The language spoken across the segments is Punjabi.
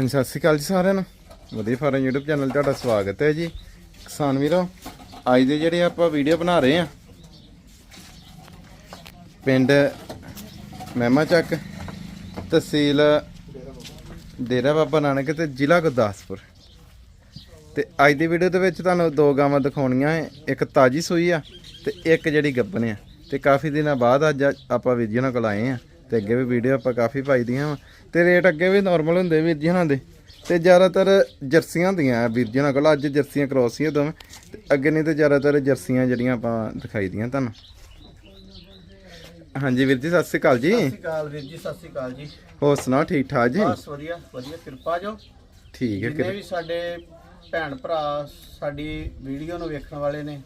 ਹਾਂਜੀ, ਸਤਿ ਸ਼੍ਰੀ ਅਕਾਲ ਜੀ ਸਾਰਿਆਂ ਨੂੰ। ਵਧੀਆ ਫਾਰਮ YouTube ਚੈਨਲ ਤੁਹਾਡਾ ਸਵਾਗਤ ਹੈ ਜੀ। ਕਿਸਾਨ ਵੀਰੋ, ਅੱਜ ਦੇ ਜਿਹੜੇ ਆਪਾਂ ਵੀਡੀਓ ਬਣਾ ਰਹੇ ਆ ਪਿੰਡ ਮਹਿਮਾ ਚੱਕ, ਤਹਿਸੀਲ ਡੇਰਾ ਬਾਬਾ ਨਾਨਕ ਤੇ ਜ਼ਿਲ੍ਹਾ ਗੁਰਦਾਸਪੁਰ। ਤੇ ਅੱਜ ਦੀ ਵੀਡੀਓ ਦੇ ਵਿੱਚ ਤੁਹਾਨੂੰ ਦੋ ਗਾਵਾਂ ਦਿਖਾਉਣੀਆਂ ਹੈ। ਇੱਕ ਤਾਜੀ ਸੂਈ ਆ ਤੇ ਇੱਕ ਜਿਹੜੀ ਗੱਬਨ ਆ। ਤੇ ਕਾਫੀ ਦਿਨਾਂ ਬਾਅਦ ਅੱਜ ਆਪਾਂ ਵੀਡੀਓ ਨਾਲ ਕੋਲ ਆਏ ਆ ਤੇ ਅੱਗੇ ਵੀ ਵੀਡੀਓ ਆਪਾਂ ਕਾਫੀ ਪਾਈ ਦੀਆਂ ਤੇ ਰੇਟ ਅੱਗੇ ਵੀ ਨਾਰਮਲ ਹੁੰਦੇ ਵੀਰ ਜੀ ਉਹਨਾਂ ਦੇ। ਤੇ ਜ਼ਿਆਦਾਤਰ ਜਰਸੀਆਂ ਦੀਆਂ ਆ ਵੀਰ ਜੀ ਉਹਨਾਂ ਕੋਲ। ਅੱਜ ਜਰਸੀਆਂ ਕ੍ਰੋਸੀਆਂ ਦੋਵੇਂ। ਤੇ ਅੱਗੇ ਨਹੀਂ ਤੇ ਜ਼ਿਆਦਾਤਰ ਜਰਸੀਆਂ ਜਿਹੜੀਆਂ ਆਪਾਂ ਦਿਖਾਈ ਦੀਆਂ ਤੁਹਾਨੂੰ। ਹਾਂਜੀ ਵੀਰ ਜੀ ਸਤਿ ਸ਼੍ਰੀ ਅਕਾਲ ਜੀ। ਸਤਿ ਸ਼੍ਰੀ ਅਕਾਲ ਵੀਰ ਜੀ ਸਤਿ ਸ਼੍ਰੀ ਅਕਾਲ ਜੀ। ਹੋਰ ਸੁਣਾਓ ਠੀਕ ਠਾਕ ਜੀ? ਬਸ ਵਧੀਆ ਵਧੀਆ ਕਿਰਪਾ ਜੋ। ਠੀਕ ਹੈ ਜਿੰਨੇ ਵੀ ਸਾਡੇ ਭੈਣ ਭਰਾ ਸਾਡੀ ਵੀਡੀਓ ਨੂੰ ਵੇਖਣ ਵਾਲੇ ਨੇ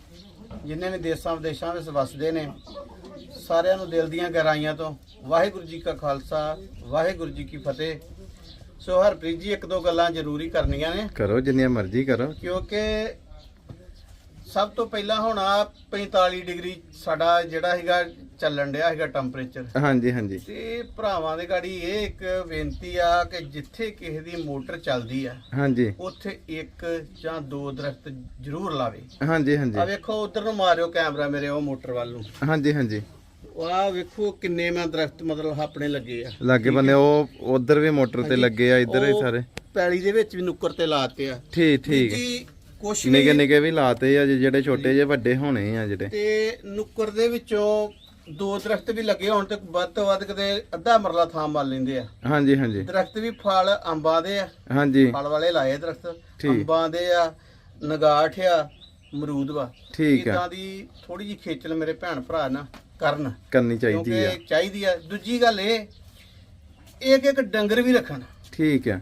ਜਿੰਨੇ ਵੀ ਦੇਸ਼ਾਂ ਵਿਦੇਸ਼ਾਂ ਵਿੱਚ ਵਸਦੇ ਨੇ ਸਾਰਿਆਂ ਨੂੰ ਦਿਲ ਦੀਆਂ ਗਹਿਰਾਈਆਂ ਤੋਂ ਵਾਹਿਗੁਰੂ ਜੀ ਕਾ ਖਾਲਸਾ ਵਾਹਿਗੁਰੂ ਜੀ ਕੀ ਫਤਿਹ। ਸੋ ਹਰਪ੍ਰੀਤ ਜੀ ਇੱਕ ਦੋ ਗੱਲਾਂ ਜ਼ਰੂਰੀ ਕਰਨੀਆਂ ਨੇ। ਕਰੋ ਜਿੰਨੀਆਂ ਮਰਜ਼ੀ ਕਰੋ। ਕਿਉਂਕਿ ਸਭ ਤੋਂ ਪਹਿਲਾਂ ਹੁਣ ਆ 45 ਡਿਗਰੀ ਸਾਡਾ ਜਿਹੜਾ ਹੈਗਾ ਚੱਲਣ ਡਿਆ ਹੈਗਾ ਟੈਂਪਰੇਚਰ। ਹਾਂਜੀ ਹਾਂਜੀ। ਤੇ ਭਰਾਵਾਂ ਦੇ ਗਾੜੀ ਇਹ ਇੱਕ ਬੇਨਤੀ ਆ ਕਿ ਜਿੱਥੇ ਕਿਸੇ ਦੀ ਮੋਟਰ ਚੱਲਦੀ ਆ ਹਾਂਜੀ। ਉੱਥੇ ਇੱਕ ਜਾਂ ਦੋ ਦਰਖਤ ਜ਼ਰੂਰ ਲਾਵੇ। ਹਾਂਜੀ ਆ ਹਾਂਜੀ ਵੇਖੋ ਉਧਰ ਨੂੰ ਮਾਰਿਓ ਕੈਮਰਾ ਮੇਰੇ ਉਹ ਮੋਟਰ ਵੱਲ ਨੂੰ। ਹਾਂਜੀ ਹਾਂਜੀ। ਆ ਵੇਖੋ ਕਿੰਨੇ ਮੈਂ ਦਰਖਤ ਮਤਲਬ ਆਪਣੇ ਲੱਗੇ ਆ। ਲਾਗੇ ਬੰਨੇ ਉਹ ਉਧਰ ਵੀ ਮੋਟਰ ਤੇ ਲੱਗੇ ਆ ਇੱਧਰ ਵੀ ਉਹ ਸਾਰੇ। ਪੈਲੀ ਦੇ ਵਿੱਚ ਵੀ ਨੁੱਕਰ ਤੇ ਲਾਤੇ ਆ। ਠੀਕ ਠੀਕ। ਜੀ ਕੁਛ ਨਿੱਕੇ ਨਹੀਂ। ਨਿੱਕੇ ਵੀ ਲਾਤੇ ਆ ਜੀ, ਜਿਹੜੇ ਛੋਟੇ ਜਿਹੇ ਵੱਡੇ ਹੋਣੇ ਆ ਜਿਹੜੇ। ਤੇ ਨੁੱਕਰ ਦੇ ਵਿੱਚੋਂ ਦੋ ਦਰਖਤ ਵੀ ਲੱਗੇ ਹੋਣ ਤੇ ਵੱਧ ਤੋਂ ਵੱਧ ਕਿਤੇ ਅੱਧਾ ਮਰਲਾ ਥਾਂ ਮੰਨ ਲੈਂਦੇ ਆ। ਹਾਂਜੀ ਹਾਂਜੀ। ਦਰਖਤ ਵੀ ਫਲ ਅੰਬਾਂ ਦੇ ਆ। ਹਾਂਜੀ। ਫਲ ਵਾਲੇ ਲਾਏ ਦਰਖਤ। ਠੀਕ। ਅੰਬਾਂ ਦੇ ਆ ਨਗਾਠ ਆ ਅਮਰੂਦ ਵਾ। ਠੀਕ ਆ। ਇਦਾਂ ਦੀ ਥੋੜੀ ਜਿਹੀ ਖੇਚਲ ਮੇਰੇ ਭੈਣ ਭਰਾ ਨਾ ਕਰਨ। ਕਰਨੀ ਚਾਹੀਦੀ ਆ। ਕਿਉਂਕਿ ਚਾਹੀਦੀ ਆ। ਦੂਜੀ ਗੱਲ ਇਹ ਇੱਕ ਇੱਕ ਡੰਗਰ ਵੀ ਰੱਖਣ। ਠੀਕ ਆ।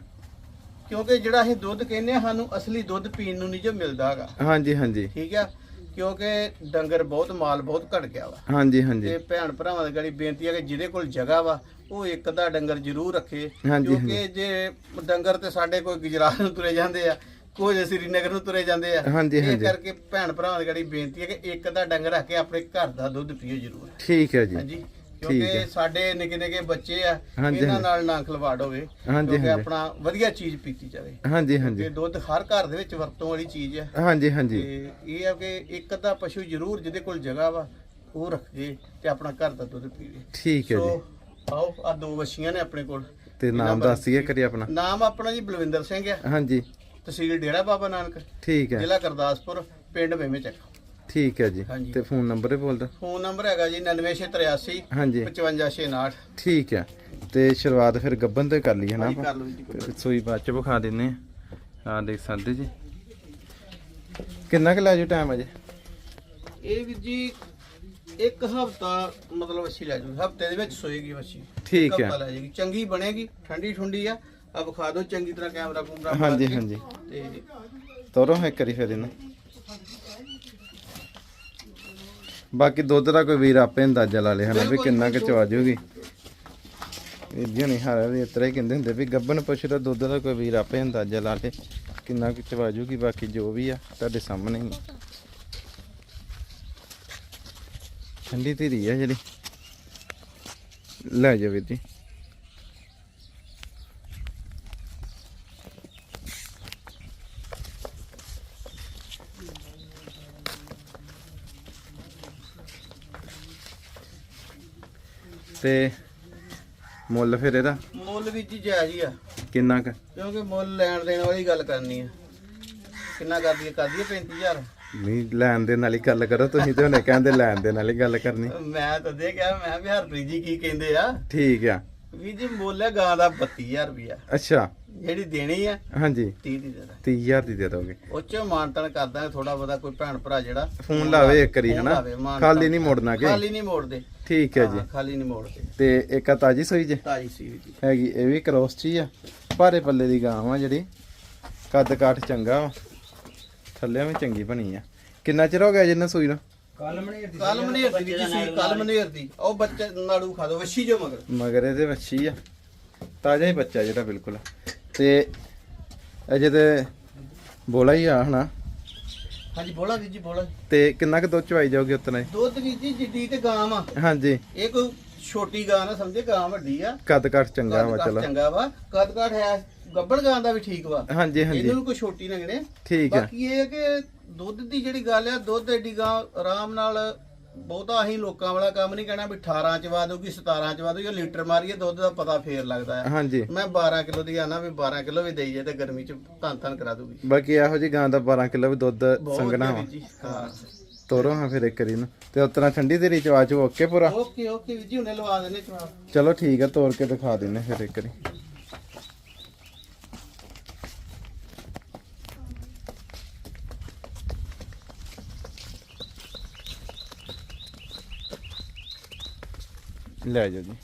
ਕਿਉਂਕਿ ਜਿਹੜਾ ਅਸੀਂ ਦੁੱਧ ਕਹਿੰਦੇ ਆ ਸਾਨੂੰ ਅਸਲੀ ਦੁੱਧ ਪੀਣ ਨੂੰ ਨਹੀਂ ਜੋ ਮਿਲਦਾ ਹੈਗਾ। ਹਾਂਜੀ ਹਾਂਜੀ। ਠੀਕ ਆ? ਕਿਉਂਕਿ ਡੰਗਰ ਬਹੁਤ ਮਾਲ ਬਹੁਤ ਘਟ ਗਿਆ ਵਾ। ਹਾਂਜੀ ਹਾਂਜੀ। ਤੇ ਭੈਣ ਭਰਾਵਾਂ ਦੀ ਗੜੀ ਬੇਨਤੀ ਹੈ ਕਿ ਜਿਹਦੇ ਕੋਲ ਜਗ੍ਹਾ ਵਾ ਉਹ ਇੱਕ ਅੱਧਾ ਡੰਗਰ ਜ਼ਰੂਰ ਰੱਖੇ। ਹਾਂਜੀ, ਕਿਉਂਕਿ ਜੇ ਡੰਗਰ ਤੇ ਸਾਡੇ ਕੋਈ ਗੁਜਰਾਤ ਨੂੰ ਤੁਰੇ ਜਾਂਦੇ ਆ ਕੋਈ ਸ੍ਰੀਨਗਰ ਨੂੰ ਤੁਰੇ ਜਾਂਦੇ ਆ। ਹਾਂਜੀ, ਇਹ ਹਾਂਜੀ। ਕਰਕੇ ਭੈਣ ਭਰਾਵਾਂ ਦੀ ਗੜੀ ਬੇਨਤੀ ਹੈ ਕਿ ਇੱਕ ਅੱਧਾ ਡੰਗਰ ਰੱਖ ਕੇ ਆਪਣੇ ਘਰ ਦਾ ਦੁੱਧ ਪੀਓ ਜ਼ਰੂਰ। ਠੀਕ ਹੈ ਜੀ। ਹਾਂਜੀ ਕਿਉਂਕਿ। ਸਾਡੇ ਨਿੱਕੇ ਨਿੱਕੇ ਬੱਚੇ ਆ ਹਾਂਜੀ, ਇਹਨਾਂ ਹਾਂਜੀ। ਨਾਲ ਨਾ ਖਿਲਵਾੜ ਹੋਵੇ ਹਾਂਜੀ, ਕਿਉਂਕਿ ਹਾਂਜੀ। ਆਪਣਾ ਵਧੀਆ ਚੀਜ਼ ਪੀਤੀ ਜਾਵੇ। ਹਾਂਜੀ ਤੇ ਹਾਂਜੀ ਦੁੱਧ ਹਰ ਘਰ ਦੇ ਵਿੱਚ ਵਰਤੋਂ ਵਾਲੀ ਚੀਜ਼ ਆ। ਹਾਂਜੀ ਹਾਂਜੀ। ਤੇ ਇਹ ਆ ਕਿ ਇੱਕ ਅੱਧਾ ਪਸ਼ੂ ਜ਼ਰੂਰ ਜਿਹਦੇ ਕੋਲ ਜਗ੍ਹਾ ਵਾ ਉਹ ਰੱਖੇ ਤੇ ਆਪਣਾ ਘਰ ਦਾ ਦੁੱਧ ਪੀਵੇ। ਠੀਕ ਹੈ ਜੀ। ਸੋ ਆਓ ਆ ਦੋ ਵਛੀਆਂ ਨੇ ਆਪਣੇ ਕੋਲ। ਤੇ ਇਹਨਾਂ ਨਾਮ ਬਾਰੇ ਦੱਸੀਏ ਕਰੀ ਆਪਣਾ। ਨਾਮ ਆਪਣਾ ਜੀ ਬਲਵਿੰਦਰ ਸਿੰਘ ਆ। ਹਾਂਜੀ। ਤਹਿਸੀਲ ਡੇਰਾ ਬਾਬਾ ਨਾਨਕ ਠੀਕ ਹੈ। ਜ਼ਿਲ੍ਹਾ ਗੁਰਦਾਸਪੁਰ ਪਿੰਡ ਵੇਵੇਂ ਚੱਕ। ਠੀਕ ਹੈ ਜੀ। ਹਾਂਜੀ। ਤੇ ਫੋਨ ਨੰਬਰ ਹੀ ਬੋਲ ਦਿਓ ਫੋਨ ਨੰਬਰ ਹੈਗਾ ਜੀ 99683 ਹਾਂਜੀ। 5569 ਠੀਕ ਹੈ। ਤੇ ਸ਼ੁਰੂਆਤ ਫਿਰ ਗੱਬਨ ਤੋਂ ਕਰ ਲਈ ਹੈ ਨਾ ਆਪਾਂ। ਕਰ ਲਓ ਜੀ ਤੇ ਸੂਈ ਬਾਅਦ ਚ ਵਿਖਾ ਦਿੰਨੇ ਆ ਆਹ ਦੇਖ ਸਕਦੇ ਜੀ। ਕਿੰਨਾ ਕੁ ਲੈ ਜੂ ਟਾਈਮ ਅਜੇ? ਇਹ ਵੀ ਜੀ ਇੱਕ ਹਫਤਾ ਮਤਲਬ ਅੱਛੀ ਲੈ ਜੂ ਹਫ਼ਤੇ ਦੇ ਵਿੱਚ ਸੋਏਗੀ ਵੱਛੀ ਠੀਕ ਹੈ। ਹਫ਼ਤਾ ਲੈ ਜਾਏਗੀ। ਚੰਗੀ ਬਣੇਗੀ ਠੰਡੀ ਠੁੰਡੀ ਆ। ਆ ਵਿਖਾ ਦਿਓ ਚੰਗੀ ਤਰ੍ਹਾਂ ਕੈਮਰਾ ਕੁਮਰਾ ਮਾਰ ਹਾਂਜੀ ਕੇ। ਹਾਂਜੀ। ਤੇ ਤੋਰੋ ਹੈ ਕਰੀ ਫਿਰ ਇਹਨੂੰ। ਬਾਕੀ ਦੁੱਧ ਦਾ ਕੋਈ ਵੀਰ ਆਪੇ ਅੰਦਾਜ਼ਾ ਲਾ ਲੇ ਹਨਾ ਵੀ ਕਿੰਨਾ ਕੁ ਚਵਾ ਜੂਗੀ। ਵੀਰ ਜੀ ਨਹੀਂ ਹਾਰਾ ਵੀ ਇਤਰਾ ਹੀ ਕਹਿੰਦੇ ਹੁੰਦੇ ਵੀ ਗੱਬਨ ਪਸ਼ੂ ਦਾ ਦੁੱਧ ਦਾ ਕੋਈ ਵੀਰ ਆਪੇ ਅੰਦਾਜ਼ਾ ਲਾ ਲੇ ਕਿੰਨਾ ਕੁ ਚਵਾ ਜੂਗੀ ਬਾਕੀ ਜੋ ਵੀ ਆ ਤੁਹਾਡੇ ਸਾਹਮਣੇ ਹੀ। ਠੰਡੀ ਧੀਰੀ ਆ ਜਿਹੜੀ। ਲੈ ਜਾ ਵੀਰ ਜੀ। ਤੇ ਮੁੱਲ ਫਿਰ ਇਹਦਾ? ਮੁੱਲ ਵੀ ਜੀ ਜਾਇਜ਼ ਹੀ ਆ। ਕਿੰਨਾ ਕੁ? ਕਿਉਂਕਿ ਮੁੱਲ ਲੈਣ ਦੇਣ ਵਾਲੀ ਗੱਲ ਕਰਨੀ ਆ। ਕਿੰਨਾ ਕਰਦੀ ਹੈ ਕਰਦੀ ਹੈ 35000 ਨਹੀਂ ਲੈਣ ਦੇ ਨਾਲ ਹੀ ਗੱਲ ਕਰੋ ਤੁਸੀਂ ਤੇ ਹੁਣੇ ਕਹਿੰਦੇ ਲੈਣ ਦੇ ਨਾਲ ਹੀ ਗੱਲ ਕਰਨੀ। ਮੈਂ ਤਾਂ ਦੇ ਕਿਹਾ ਮੈਂ ਵੀ ਹਰਪ੍ਰੀਤ ਜੀ ਕੀ ਕਹਿੰਦੇ ਆ? ਠੀਕ ਆ। ਵੀ ਜੀ ਮੁੱਲ ਹੈ ਗਾਂ ਦਾ 32000 ਰੁਪਿਆ ਅੱਛਾ। ਜਿਹੜੀ ਦੇਣੀ ਆ ਹਾਂਜੀ। 30 ਦੀ ਦੇ ਦਾਂ। 30000 ਦੀ ਦੇ ਦੋਗੇ। ਉਹ ਚ ਮਾਨਤਨ ਕਰਦਾ ਥੋੜਾ ਬਹੁਤਾ ਕੋਈ ਭੈਣ ਭਰਾ ਜਿਹੜਾ। ਫੋਨ ਲਾਵੇ ਇੱਕ ਵਾਰੀ ਹਨਾ? ਖਾਲੀ। ਨਹੀਂ ਮੋੜਨਾ ਕਿ? ਖਾਲੀ ਨਹੀਂ ਮੋੜਦੇ। ਠੀਕ ਹੈ ਜੀ। ਹਾਂ, ਖਾਲੀ ਨਹੀਂ ਮੋੜਦੇ ਤੇ ਇੱਕ ਆ ਤਾਜੀ ਸੋਈ ਜੇ? ਤਾਜੀ ਸੀ ਜੀ। ਹੈਗੀ ਇਹ ਵੀ ਕ੍ਰੋਸ ਚ ਹੀ ਆ। ਭਾਰੇ ਪੱਲੇ ਦੀ ਗਾਂ ਵਾ ਜਿਹੜੀ। ਕੱਦ ਕਾਠ ਚੰਗਾ ਵਾ। ਥੱਲੇ ਵੀ ਚੰਗੀ ਬਣੀ ਆ। ਕਿੰਨਾ ਚਿਰ ਹੋ ਗਿਆ ਜਿੰਨਾ ਸੂਈ ਨੂੰ? ਕੱਲ ਮਨੇਰ ਦੀ ਜੀ ਸੀ ਕੱਲ ਮਨੇਰ ਦੀ। ਉਹ ਬੱਚੇ ਨਾੜੂ ਖਾ ਦੋ ਵਸ਼ੀ ਜੋ ਮਗਰ। ਮਗਰ ਇਹਦੇ ਵੱਛੀ ਆ। ਤਾਜ਼ਾ ਹੀ ਬੱਚਾ ਜਿਹੜਾ ਬਿਲਕੁਲ। ਤੇ ਅਜੇ ਤੇ ਬੋਲਾ ਹੀ ਆ ਹਨਾ। ਹਾਂਜੀ ਬੋਲਾ ਵੀਰ ਜੀ ਬੋਲਾ। ਤੇ ਕਿੰਨਾ ਕੁ ਦੁੱਧ ਚਵਾਈ ਜਾਓਗੇ ਉਤਨਾ ਹੀ ਦੁੱਧ ਵੀ ਜੀ ਜਿੱਡੀ ਤੇ ਗਾਂ ਆ। ਹਾਂਜੀ। ਇਹ ਕੋਈ ਛੋਟੀ ਗਾਂ ਨਾ ਸਮਝੇ ਗਾਂ ਵੱਡੀ ਆ। ਕੱਦ ਕੱਟ ਚੰਗਾ ਵਾ ਚਲੋ। ਚੰਗਾ ਵਾ। ਕਦ ਕਾਠ ਹੈ ਗੱਬੜ ਗਾਂ ਦਾ ਵੀ ਠੀਕ ਵਾ। ਹਾਂਜੀ ਹਾਂਜੀ। ਇਹਨੂੰ ਕੋਈ ਛੋਟੀ ਨਾ ਗਣੇ। ਠੀਕ ਆ। ਬਾਕੀ ਇਹ ਕਿ ਦੁੱਧ ਦੀ ਜਿਹੜੀ ਗੱਲ ਆ ਦੁੱਧ ਐਡੀ ਗਾਂ ਆਰਾਮ ਨਾਲ ਬਹੁਤਾ ਅਸੀਂ ਲੋਕਾਂ ਵਾਲਾ ਕੰਮ ਨਹੀਂ ਕਹਿਣਾ ਵੀ 18 ਚ ਵਾ ਦੂਗੀ 17 ਚ ਵਾ ਦੂਗੀ ਲੀਟਰ ਮਾਰੀਏ ਦੁੱਧ ਦਾ ਪਤਾ ਫੇਰ ਲੱਗਦਾ ਹੈ ਹਾਂਜੀ। ਮੈਂ 12 ਕਿਲੋ ਦੀ ਆਣਾ ਵੀ 12 ਕਿਲੋ ਵੀ ਦੇਈਏ ਤੇ ਗਰਮੀ ਚ ਧੰਨ ਧੰਨ ਕਰਾ ਦੂਗੀ। ਬਾਕੀ ਇਹੋ ਜੀ ਗਾਂ ਦਾ 12 ਕਿਲੋ ਵੀ ਦੁੱਧ ਸੰਗਣਾ ਵਾ। ਹਾਂ। ਤੋਰੋ ਹਾਂ ਫਿਰ ਇੱਕ ਨੂੰ ਤੇ ਉਤਰਾ ਠੰਡੀ ਦੇ ਰਿਚ ਆਜੋ ਓਕੇ ਪੂਰਾ? ਓਕੇ ਓਕੇ ਵੀਰ ਜੀ ਹੁਣੇ ਲਵਾ ਦੇਣੇ ਚਵਾ। ਚਲੋ ਠੀਕ ਆ ਤੋਰ ਕੇ ਦਿਖਾ ਦਿੰਨੇ ਫਿਰ ਇੱਕ ਵਾਰੀ। ਲੈ ਜਾਓ ਜੀ।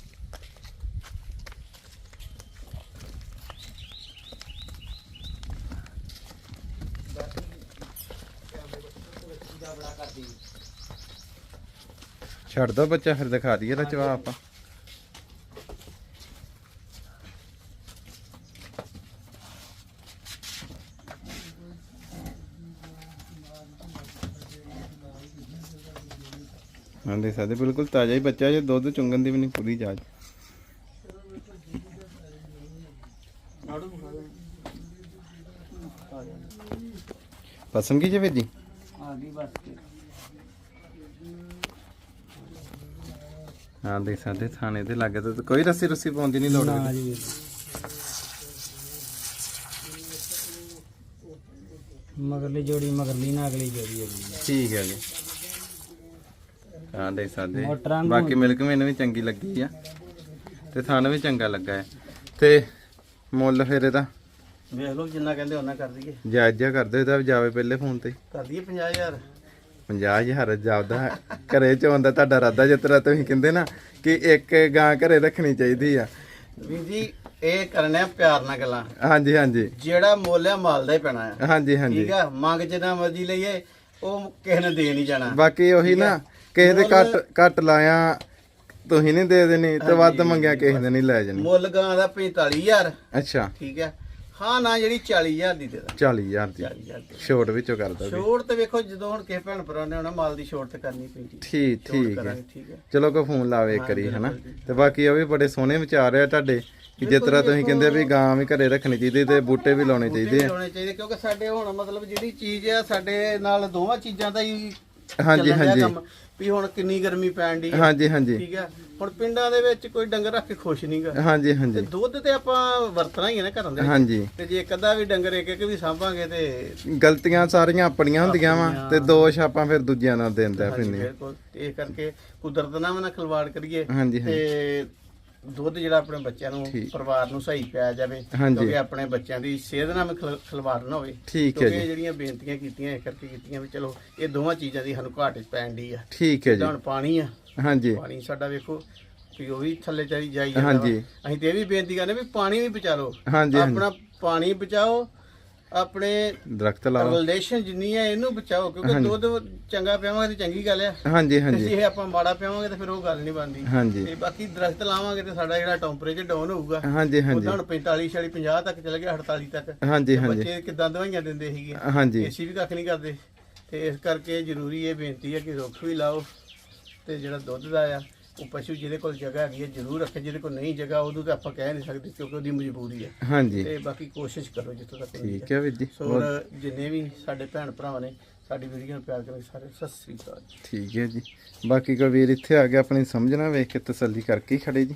ਛੱਡ ਦੋ ਬੱਚਾ ਫਿਰ ਦਿਖਾ ਦਈਏ ਰਚਵਾ ਆਪਾਂ। ਹਾਂ ਦੇ ਸਕਦੇ ਬਿਲਕੁਲ ਤਾਜ਼ਾ ਹੀ ਬੱਚਾ ਜੇ ਦੁੱਧ ਚੁੰਗਣ ਦੀ ਵੀ ਨਹੀਂ ਪੂਰੀ ਜਾਜ ਪਸੰਦ ਕੀ ਜੇ ਵੀਰ ਜੀ? ਆ ਗਈ ਬਸ ਹਾਂ ਦੇਖ ਸਕਦੇ ਥਾਣੇ ਦੇ ਲੱਗੇ ਤੇ ਕੋਈ ਰੱਸੀ ਰੁੱਸੀ ਪਾਉਂਦੀ ਨਹੀਂ ਲੋੜ ਜੀ। ਮਗਰਲੀ ਜੋੜੀ ਮਗਰਲੀ ਨਾ ਅਗਲੀ ਜੋੜੀ ਠੀਕ ਹੈ ਜੀ। ਮੋਟਰਾਂ ਨੂੰ- ਬਾਕੀ ਮਿਲਕ ਮੈਨੂੰ ਵੀ ਚੰਗੀ ਲੱਗੀ ਆ। ਤੇ ਥਣ ਵੀ ਚੰਗਾ ਲੱਗਾ ਹੈ। ਤੇ ਮੁੱਲ ਫਿਰ ਇਹਦਾ? ਵੇਖ ਲਓ ਜਿੰਨਾ ਕਹਿੰਦੇ ਉਹਨਾਂ ਕਰ ਦਈਏ। ਜਾਇਜ਼ ਜਿਹਾ ਕਰ ਦਿਓ ਇਹਦਾ ਵੀ ਜਾਵੇ ਪਹਿਲੇ ਫੋਨ ਤੇ ਕਰ ਦਈਏ 50000 50000 ਜਾਪਦਾ ਘਰੇ ਚ ਆਉਂਦਾ ਤੁਹਾਡਾ ਰਾਦਾ ਜਿਸ ਤਰ੍ਹਾਂ ਤੁਸੀਂ ਕਹਿੰਦੇ ਨਾ ਕਿ ਇੱਕ ਗਾਂ ਘਰੇ ਰੱਖਣੀ ਚਾਹੀਦੀ ਆ। ਵੀਰ ਜੀ ਇਹ ਕਰਨਾ ਪਿਆਰ ਨਾਲ ਗੱਲਾਂ। ਹਾਂਜੀ ਹਾਂਜੀ। ਜਿਹੜਾ ਮੁੱਲ ਆ ਮਾਲ ਦਾ ਹੀ ਪੈਣਾ ਆ। ਹਾਂਜੀ ਹਾਂਜੀ। ਠੀਕ ਆ? ਮੰਗ ਜਿੰਨਾ ਮਰਜ਼ੀ ਲਈਏ ਉਹ ਕਿਸੇ ਨੇ ਦੇ ਨਹੀਂ ਜਾਣਾ। ਬਾਕੀ ਉਹੀ ਨਾ ਕਿਸੇ ਦੇ ਘੱਟ ਘੱਟ ਲਾਇਆ ਤੁਸੀਂ ਨਹੀਂ ਦੇ ਦੇਣੀ ਤੇ ਵੱਧ ਮੰਗਿਆ ਕਿਸੇ ਨੇ ਨਹੀਂ ਲੈ ਜਾਣੀ। ਮੁੱਲ ਗਾਂ ਦਾ 45000 ਅੱਛਾ। ਠੀਕ ਆ ਹਾਂ ਨਾ ਜਿਹੜੀ 40000 ਦੀ ਦੇ ਦਾਂ। 40000 ਦੀ। 40000 ਦੀ। ਛੋਟ ਵਿੱਚੋਂ ਕਰ ਦੋ ਜੀ ਛੋੜ ਤੇ ਵੇਖੋ ਜਦੋਂ ਹੁਣ ਕਿਸੇ ਭੈਣ ਭਰਾ ਨੇ ਆਉਣਾ ਮਾਲ ਦੀ ਛੋੜ ਤੇ ਕਰਨੀ ਪੈਂਦੀ। ਠੀਕ ਛੋੜ ਠੀਕ ਹੈ। ਕਰਾਂਗੇ ਠੀਕ ਹੈ। ਚਲੋ ਕੋ ਫੋਨ ਲਾਵੇ ਇੱਕ ਵਾਰੀ ਹਨਾ? ਤੇ ਬਾਕੀ ਉਹ ਵੀ ਬੜੇ ਸੋਹਣੇ ਵਿਚਾਰ ਆ ਤੁਹਾਡੇ ਕਿ ਜਿਸ ਤਰ੍ਹਾਂ ਤੁਸੀਂ ਕਹਿੰਦੇ ਵੀ ਗਾਂ ਵੀ ਘਰੇ ਰੱਖਣੀ ਚਾਹੀਦੀ ਤੇ ਬੂਟੇ ਵੀ ਲਾਉਣੇ ਚਾਹੀਦੇ ਆ। ਹੋਣੇ ਚਾਹੀਦੇ ਕਿਉਂਕਿ ਸਾਡੇ ਹੁਣ ਮਤਲਬ ਜਿਹੜੀ ਚੀਜ਼ ਆ ਸਾਡੇ ਨਾਲ ਦੋਵਾਂ ਚੀਜ਼ਾਂ ਦਾ ਹੀ ਹਾਂਜੀ ਚੱਲਣ ਡਿਆ ਹਾਂਜੀ। ਕੰਮ ਵੀ ਹੁਣ ਕਿੰਨੀ ਗਰਮੀ ਪੈਣ ਦੀ ਹਾਂਜੀ ਹਾਂਜੀ। ਠੀਕ ਆ? ਹੁਣ ਪਿੰਡਾਂ ਦੇ ਵਿੱਚ ਕੋਈ ਡੰਗਰ ਰੱਖ ਕੇ ਖੁਸ਼ ਨਹੀਂਗਾ ਹਾਂਜੀ ਤੇ ਹਾਂਜੀ ਦੁੱਧ ਤੇ ਆਪਾਂ ਵਰਤਣਾ ਹੀ ਹੈ ਨਾ ਘਰਾਂ ਦੇ ਵਿੱਚ। ਹਾਂਜੀ। ਤੇ ਜੇ ਅੱਧਾ ਵੀ ਡੰਗਰ ਇੱਕ ਇੱਕ ਵੀ ਸਾਂਭਾਂਗੇ ਤੇ ਗਲਤੀਆਂ ਸਾਰੀਆਂ ਆਪਣੀਆਂ ਹੁੰਦੀਆਂ ਵਾ ਤੇ ਦੋਸ਼ ਆਪਾਂ ਫਿਰ ਦੂਜਿਆਂ ਨਾਲ ਦਿੰਦਾ ਫਿਰਨੀ ਬਿਲਕੁਲ। ਇਹ ਕਰਕੇ ਕੁਦਰਤ ਨਾਲ ਵੀ ਨਾ ਖਿਲਵਾੜ ਕਰੀਏ। ਹਾਂਜੀ ਹਾਂਜੀ। ਤੇ ਦੁੱਧ ਜਿਹੜਾ ਆਪਣੇ ਬੱਚਿਆਂ ਨੂੰ ਪਰਿਵਾਰ ਨੂੰ ਸਹੀ ਪਿਆ ਜਾਵੇ ਹਾਂਜੀ। ਕਿਉਂਕਿ ਆਪਣੇ ਬੱਚਿਆਂ ਦੀ ਸਿਹਤ ਨਾਲ ਵੀ ਖਿਲ- ਖਿਲਵਾੜ ਨਾ ਹੋਵੇ। ਠੀਕ ਹੈ ਕਿਉਂਕਿ ਜੀ ਜਿਹੜੀਆਂ ਬੇਨਤੀਆਂ ਕੀਤੀਆਂ ਇਹ ਕਰਕੇ ਕੀਤੀਆਂ ਵੀ ਚਲੋ ਇਹ ਦੋਵਾਂ ਚੀਜ਼ਾਂ ਦੀ ਸਾਨੂੰ ਘਾਟ ਪੈਣ ਦੀ ਆ। ਠੀਕ ਹੈ ਜੀ। ਹੁਣ ਪਾਣੀ ਆ ਹਾਂਜੀ। ਪਾਣੀ ਸਾਡਾ ਵੇਖੋ ਕਿ ਉਹ ਵੀ ਥੱਲੇ ਚਲੀ ਜਾਈ ਜਾਂਦਾ ਵਾ। ਹਾਂਜੀ। ਅਸੀਂ ਤੇ ਇਹ ਵੀ ਬੇਨਤੀ ਕਰਦੇ ਵੀ ਪਾਣੀ ਵੀ ਬਚਾ ਲਓ। ਹਾਂਜੀ ਹਾਂਜੀ। ਆਪਣਾ ਪਾਣੀ ਬਚਾਓ ਆਪਣੇ ਦਰਖਤ ਲਾਓ। ਰਿਲੇਸ਼ਨ ਜਿੰਨੀ ਹੈ ਇਹਨੂੰ ਬਚਾਓ ਕਿਉਂਕਿ ਦੁੱਧ ਚੰਗਾ ਪਿਆਵਾਂਗੇ ਤੇ ਚੰਗੀ ਗੱਲ ਆ ਹਾਂਜੀ ਹਾਂਜੀ। ਜੇ ਆਪਾਂ ਮਾੜਾ ਪਿਆਵਾਂਗੇ ਤੇ ਫਿਰ ਉਹ ਗੱਲ ਨਹੀਂ ਬਣਦੀ। ਹਾਂਜੀ। ਤੇ ਬਾਕੀ ਦਰਖਤ ਲਾਵਾਂਗੇ ਤੇ ਸਾਡਾ ਜਿਹੜਾ ਟੈਂਪਰੇਚਰ ਡਾਊਨ ਹੋਊਗਾ ਹਾਂਜੀ ਹਾਂਜੀ। ਹੁਣ 45 46 50 ਤੱਕ ਚਲੇ ਗਿਆ 48 ਤੱਕ। ਹਾਂਜੀ ਹਾਂਜੀ। ਬੱਚੇ ਕਿਦਾਂ ਦਵਾਈਆਂ ਦਿੰਦੇ ਸੀਗੇ? ਹਾਂਜੀ। ਏਸੀ ਵੀ ਕੱਖ ਨਹੀਂ ਕਰਦੇ। ਤੇ ਇਸ ਕਰਕੇ ਜ਼ਰੂਰੀ ਇਹ ਬੇਨਤੀ ਹੈ ਕਿ ਰੁੱਖ ਵੀ ਲਾਓ ਤੇ ਜਿਹੜਾ ਦੁੱਧ ਦਾ ਆ ਉਹ ਪਸ਼ੂ ਜਿਹਦੇ ਕੋਲ ਜਗ੍ਹਾ ਹੈਗੀ ਹੈ ਜ਼ਰੂਰ ਰੱਖੇ ਜਿਹਦੇ ਕੋਲ ਨਹੀਂ ਜਗ੍ਹਾ ਉਹਨੂੰ ਤਾਂ ਆਪਾਂ ਕਹਿ ਨਹੀਂ ਸਕਦੇ ਕਿਉਂਕਿ ਉਹਦੀ ਮਜਬੂਰੀ ਹੈ। ਹਾਂਜੀ। ਤੇ ਬਾਕੀ ਕੋਸ਼ਿਸ਼ ਕਰੋ ਜਿੱਥੋਂ ਤੱਕ ਠੀਕ ਹੈ। ਵੀਰ ਜੀ ਸੋ ਜਿੰਨੇ ਵੀ ਸਾਡੇ ਭੈਣ ਭਰਾਵਾਂ ਨੇ ਸਾਡੀ ਵੀਡੀਓ ਨੂੰ ਪਿਆਰ ਕਰਨ ਸਾਰੇ ਸਤਿ ਸ੍ਰੀ ਅਕਾਲ ਠੀਕ ਹੈ ਜੀ। ਬਾਕੀ ਕੋਈ ਵੀਰ ਇੱਥੇ ਆ ਗਿਆ ਆਪਣੀ ਸਮਝਣਾ ਵੇਖ ਕੇ ਤਸੱਲੀ ਕਰਕੇ ਹੀ ਖੜੇ ਜੀ।